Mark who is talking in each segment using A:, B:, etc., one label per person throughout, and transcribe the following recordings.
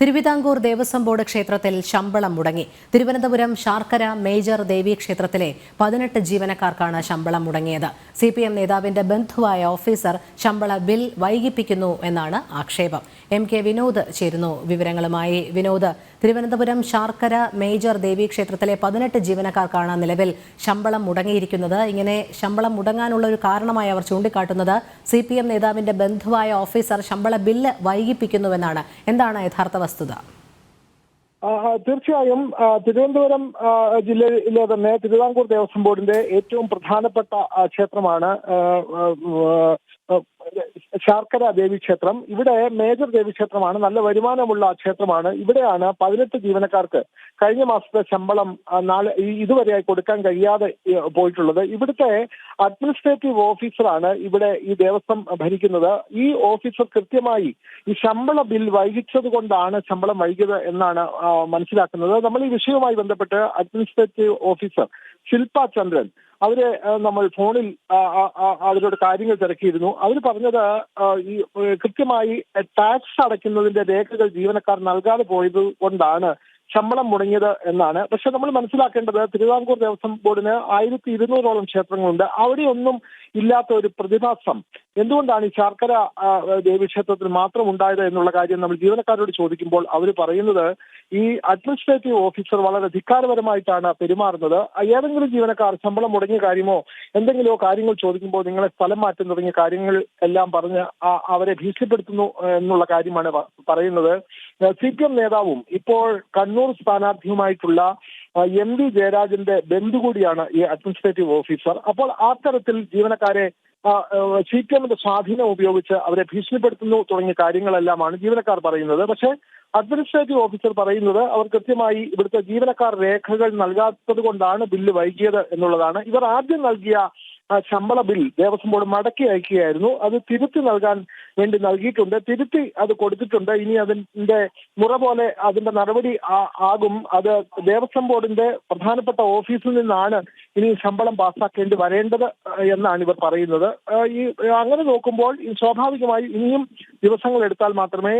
A: Thiruvithamkoor Devaswom board ക്ഷേത്രത്തിൽ ശമ്പളം മുടങ്ങി. തിരുവനന്തപുരം ശാർക്കര മേജർ ദേവി ക്ഷേത്രത്തിലെ പതിനെട്ട് ജീവനക്കാർക്കാണ് ശമ്പളം മുടങ്ങിയത്. സി പി എം നേതാവിന്റെ ബന്ധുവായ ഓഫീസർ ശമ്പള ബിൽ വൈകിപ്പിക്കുന്നു എന്നാണ് ആക്ഷേപം. എം കെ വിനോദ് ചേരുന്നു വിവരങ്ങളുമായി. വിനോദ് തിരുവനന്തപുരം ശാർക്കര മേജർ ദേവി ക്ഷേത്രത്തിലെ പതിനെട്ട് ജീവനക്കാർക്കാണ് നിലവിൽ ശമ്പളം മുടങ്ങിയിരിക്കുന്നത്. ഇങ്ങനെ ശമ്പളം മുടങ്ങാനുള്ള ഒരു കാരണമായി അവർ ചൂണ്ടിക്കാട്ടുന്നത്. സി പി എം നേതാവിന്റെ ബന്ധുവായ ഓഫീസർ ശമ്പള ബില്ല് വൈകിപ്പിക്കുന്നുവെന്നാണ്. എന്താണ് യഥാർത്ഥ വസ്തുത?
B: തീർച്ചയായും തിരുവനന്തപുരം ജില്ലയിലെ തന്നെ തിരുവിതാംകൂർ ദേവസ്വം ബോർഡിന്റെ ഏറ്റവും പ്രധാനപ്പെട്ട ക്ഷേത്രമാണ് ശാർക്കര ദേവി ക്ഷേത്രം ഇവിടെ മേജർ ദേവി ക്ഷേത്രമാണ് നല്ല വരുമാനമുള്ള ക്ഷേത്രമാണ്. ഇവിടെയാണ് പതിനെട്ട് ജീവനക്കാർക്ക് കഴിഞ്ഞ മാസത്തെ ശമ്പളം നാളെ ഇതുവരെയായി കൊടുക്കാൻ കഴിയാതെ പോയിട്ടുള്ളത്. ഇവിടുത്തെ അഡ്മിനിസ്ട്രേറ്റീവ് ഓഫീസറാണ് ഇവിടെ ഈ ദേവസ്വം ഭരിക്കുന്നത്. ഈ ഓഫീസർ കൃത്യമായി ഈ ശമ്പള ബിൽ വൈകിച്ചത് കൊണ്ടാണ് ശമ്പളം വൈകിയത് എന്നാണ് മനസ്സിലാക്കുന്നത്. നമ്മൾ ഈ വിഷയവുമായി ബന്ധപ്പെട്ട് അഡ്മിനിസ്ട്രേറ്റീവ് ഓഫീസർ ശില്പ ചന്ദ്രൻ. അവരെ നമ്മൾ ഫോണിൽ അവരോട് കാര്യങ്ങൾ തിരക്കിയിരുന്നു. അവർ പറഞ്ഞത് ഈ കൃത്യമായി ടാക്സ് അടയ്ക്കുന്നതിന്റെ രേഖകൾ ജീവനക്കാർ നൽകാതെ പോയത് കൊണ്ടാണ് ശമ്പളം മുടങ്ങിയത് എന്നാണ്. പക്ഷെ നമ്മൾ മനസ്സിലാക്കേണ്ടത് തിരുവിതാംകൂർ ദേവസ്വം ബോർഡിന് ആയിരത്തി ഇരുന്നൂറോളം ക്ഷേത്രങ്ങളുണ്ട്. അവിടെയൊന്നും ഇല്ലാത്ത ഒരു പ്രതിഭാസം. എന്തുകൊണ്ടാണ് ഈ ശർക്കര ദേവീക്ഷേത്രത്തിൽ മാത്രം ഉണ്ടായത് എന്നുള്ള കാര്യം നമ്മൾ ജീവനക്കാരോട് ചോദിക്കുമ്പോൾ അവർ പറയുന്നത് ഈ അഡ്മിനിസ്ട്രേറ്റീവ് ഓഫീസർ വളരെ ധിക്കാരപരമായിട്ടാണ് പെരുമാറുന്നത്. ഏതെങ്കിലും ജീവനക്കാർ ശമ്പളം മുടങ്ങിയ കാര്യമോ എന്തെങ്കിലുമോ കാര്യങ്ങൾ ചോദിക്കുമ്പോൾ നിങ്ങളെ സ്ഥലം മാറ്റം തുടങ്ങിയ കാര്യങ്ങൾ എല്ലാം പറഞ്ഞ് അവരെ ഭീഷണിപ്പെടുത്തുന്നു എന്നുള്ള കാര്യമാണ് പറയുന്നത്. സി പി എം നേതാവും ഇപ്പോൾ കണ്ണൂർ സ്ഥാനാർത്ഥിയുമായിട്ടുള്ള എം വി ജയരാജന്റെ ബന്ധു കൂടിയാണ് ഈ അഡ്മിനിസ്ട്രേറ്റീവ് ഓഫീസർ അപ്പോൾ ആ തരത്തിൽ ജീവനക്കാരെ സി പി എമ്മിന്റെ സ്വാധീനം ഉപയോഗിച്ച് അവരെ ഭീഷണിപ്പെടുത്തുന്നു തുടങ്ങിയ കാര്യങ്ങളെല്ലാമാണ് ജീവനക്കാർ പറയുന്നത്. പക്ഷേ അഡ്മിനിസ്ട്രേറ്റീവ് ഓഫീസർ പറയുന്നത് അവർ കൃത്യമായി ഇവിടുത്തെ ജീവനക്കാർ രേഖകൾ നൽകാത്തത് കൊണ്ടാണ് ബില്ല് വൈകിയത് എന്നുള്ളതാണ്. ഇവർ ആദ്യം നൽകിയ ശമ്പള ബിൽ ദേവസ്വം ബോർഡ് മടക്കി അയക്കുകയായിരുന്നു. അത് തിരുത്തി നൽകാൻ വേണ്ടി നൽകിയിട്ടുണ്ട്. തിരുത്തി അത് കൊടുത്തിട്ടുണ്ട്. ഇനി അതിന്റെ മുറ പോലെ അതിന്റെ നടപടി ആകും. അത് ദേവസ്വം ബോർഡിന്റെ പ്രധാനപ്പെട്ട ഓഫീസിൽ നിന്നാണ് ഇനി ശമ്പളം പാസ്സാക്കേണ്ടി വരേണ്ടത് എന്നാണ് ഇവർ പറയുന്നത്. ഈ അങ്ങനെ നോക്കുമ്പോൾ സ്വാഭാവികമായി ഇനിയും ദിവസങ്ങൾ എടുത്താൽ മാത്രമേ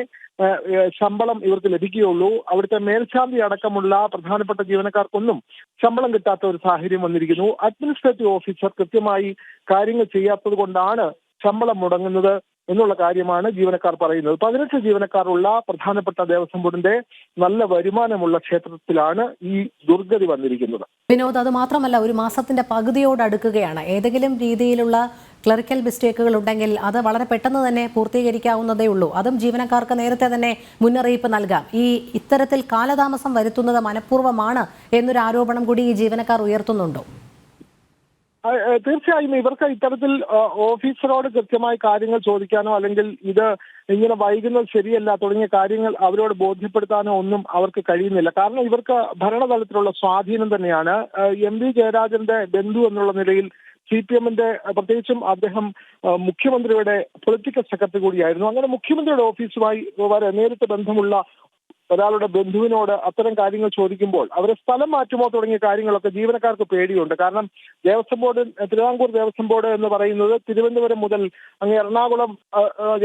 B: ശമ്പളം ഇവർക്ക് ലഭിക്കുകയുള്ളൂ. അവിടുത്തെ മേൽശാന്തി അടക്കമുള്ള പ്രധാനപ്പെട്ട ജീവനക്കാർക്കൊന്നും ശമ്പളം കിട്ടാത്ത ഒരു സാഹചര്യം വന്നിരിക്കുന്നു. അഡ്മിനിസ്ട്രേറ്റീവ് ഓഫീസർ കൃത്യമായി കാര്യങ്ങൾ ചെയ്യാത്തത് കൊണ്ടാണ് ശമ്പളം മുടങ്ങുന്നത്. എന്നുള്ള കാര്യമാണ് ജീവനക്കാർ പറയുന്നത്. പതിനെട്ട് ജീവനക്കാരുള്ള പ്രധാനപ്പെട്ട ദേവസ്വം ബോർഡിന്റെ നല്ല വരുമാനമുള്ള ക്ഷേത്രത്തിലാണ് ഈ ദുർഗതി വന്നിരിക്കുന്നത്.
A: വിനോദ് അത് മാത്രമല്ല ഒരു മാസത്തിന്റെ പകുതിയോട് അടുക്കുകയാണ്. ഏതെങ്കിലും രീതിയിലുള്ള ക്ലറിക്കൽ മിസ്റ്റേക്കുകൾ ഉണ്ടെങ്കിൽ അത് വളരെ പെട്ടെന്ന് തന്നെ പൂർത്തീകരിക്കാവുന്നതേ ഉള്ളൂ. അതും ജീവനക്കാർക്ക് നേരത്തെ തന്നെ മുന്നറിയിപ്പ് നൽകാം. ഈ ഇത്തരത്തിൽ കാലതാമസം വരുത്തുന്നത് മനഃപൂർവമാണ് എന്നൊരു ആരോപണം കൂടി ഈ ജീവനക്കാർ ഉയർത്തുന്നുണ്ടോ.
B: തീർച്ചയായും ഇവർക്ക് ഇത്തരത്തിൽ ഓഫീസറോട് കൃത്യമായി കാര്യങ്ങൾ ചോദിക്കാനോ അല്ലെങ്കിൽ ഇത് ഇങ്ങനെ വൈകുന്നത് ശരിയല്ല തുടങ്ങിയ കാര്യങ്ങൾ അവരോട് ബോധ്യപ്പെടുത്താനോ ഒന്നും അവർക്ക് കഴിയുന്നില്ല. കാരണം ഇവർക്ക് ഭരണതലത്തിലുള്ള സ്വാധീനം തന്നെയാണ്. എം വി ജയരാജന്റെ ബന്ധു എന്നുള്ള നിലയിൽ സി പി എമ്മിന്റെ പ്രത്യേകിച്ചും അദ്ദേഹം മുഖ്യമന്ത്രിയുടെ പൊളിറ്റിക്കൽ സെക്രട്ടറി കൂടിയായിരുന്നു. അങ്ങനെ മുഖ്യമന്ത്രിയുടെ ഓഫീസുമായി നേരിട്ട് ബന്ധമുള്ള ഒരാളുടെ ബന്ധുവിനോട് അത്തരം കാര്യങ്ങൾ ചോദിക്കുമ്പോൾ അവരെ സ്ഥലം മാറ്റുമോ തുടങ്ങിയ കാര്യങ്ങളൊക്കെ ജീവനക്കാർക്ക് പേടിയുണ്ട്. കാരണം ദേവസ്വം ബോർഡ് തിരുവിതാംകൂർ ദേവസ്വം ബോർഡ് എന്ന് പറയുന്നത് തിരുവനന്തപുരം മുതൽ അങ്ങ് എറണാകുളം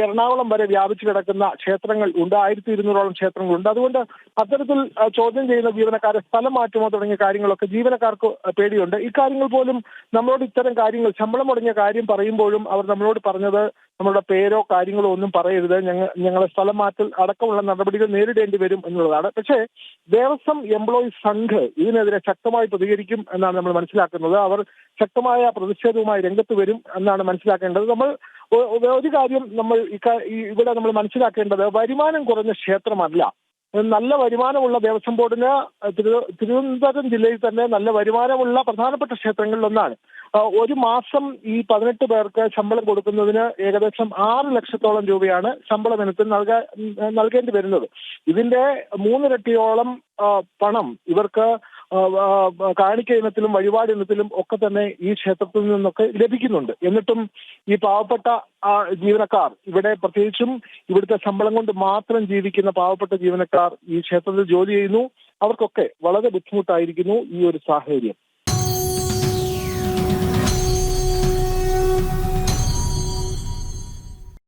B: എറണാകുളം വരെ വ്യാപിച്ചു കിടക്കുന്ന ക്ഷേത്രങ്ങൾ ഉണ്ട്. ആയിരത്തി ഇരുന്നൂറോളം ക്ഷേത്രങ്ങളുണ്ട്. അതുകൊണ്ട് അത്തരത്തിൽ ചോദ്യം ചെയ്യുന്ന ജീവനക്കാരെ സ്ഥലം മാറ്റുമോ തുടങ്ങിയ കാര്യങ്ങളൊക്കെ ജീവനക്കാർക്ക് പേടിയുണ്ട്. ഇക്കാര്യങ്ങൾ പോലും നമ്മളോട് ഇത്തരം കാര്യങ്ങൾ ശമ്പളം മുടങ്ങിയ കാര്യം പറയുമ്പോഴും അവർ നമ്മളോട് പറഞ്ഞത് നമ്മളുടെ പേരോ കാര്യങ്ങളോ ഒന്നും പറയരുത്. ഞങ്ങൾ ഞങ്ങളെ സ്ഥലം മാറ്റൽ അടക്കമുള്ള നടപടികൾ നേരിടേണ്ടി വരും എന്നുള്ളതാണ്. പക്ഷേ ദേവസ്വം എംപ്ലോയീസ് സംഘ് ഇതിനെതിരെ ശക്തമായി പ്രതികരിക്കും എന്നാണ് നമ്മൾ മനസ്സിലാക്കുന്നത്. അവർ ശക്തമായ പ്രതിഷേധവുമായി രംഗത്ത് വരും എന്നാണ് മനസ്സിലാക്കേണ്ടത്. നമ്മൾ ഒരു കാര്യം നമ്മൾ ഇവിടെ നമ്മൾ മനസ്സിലാക്കേണ്ടത് വരുമാനം കുറഞ്ഞ ക്ഷേത്രമല്ല. നല്ല വരുമാനമുള്ള ദേവസ്വം ബോർഡിന് തിരു- തിരുവനന്തപുരം ജില്ലയിൽ തന്നെ നല്ല വരുമാനമുള്ള പ്രധാനപ്പെട്ട ക്ഷേത്രങ്ങളിലൊന്നാണ് ഒരു മാസം ഈ പതിനെട്ട് പേർക്ക് ശമ്പളം കൊടുക്കുന്നതിന് ഏകദേശം ആറ് ലക്ഷത്തോളം രൂപയാണ് ശമ്പളം ഇനത്തിൽ നൽകാ നൽകേണ്ടി വരുന്നത്. ഇതിന്റെ മൂന്നിരട്ടിയോളം പണം ഇവർക്ക് കാണിക്ക ഇനത്തിലും വഴിപാട് ഇനത്തിലും ഒക്കെ തന്നെ ഈ ക്ഷേത്രത്തിൽ നിന്നൊക്കെ ലഭിക്കുന്നുണ്ട്. എന്നിട്ടും ഈ പാവപ്പെട്ട ജീവനക്കാർ ഇവിടെ പ്രത്യേകിച്ചും ഇവിടുത്തെ ശമ്പളം കൊണ്ട് മാത്രം ജീവിക്കുന്ന പാവപ്പെട്ട ജീവനക്കാർ ഈ ക്ഷേത്രത്തിൽ ജോലി ചെയ്യുന്നു. അവർക്കൊക്കെ വളരെ ബുദ്ധിമുട്ടായിരിക്കുന്നു ഈ ഒരു സാഹചര്യം.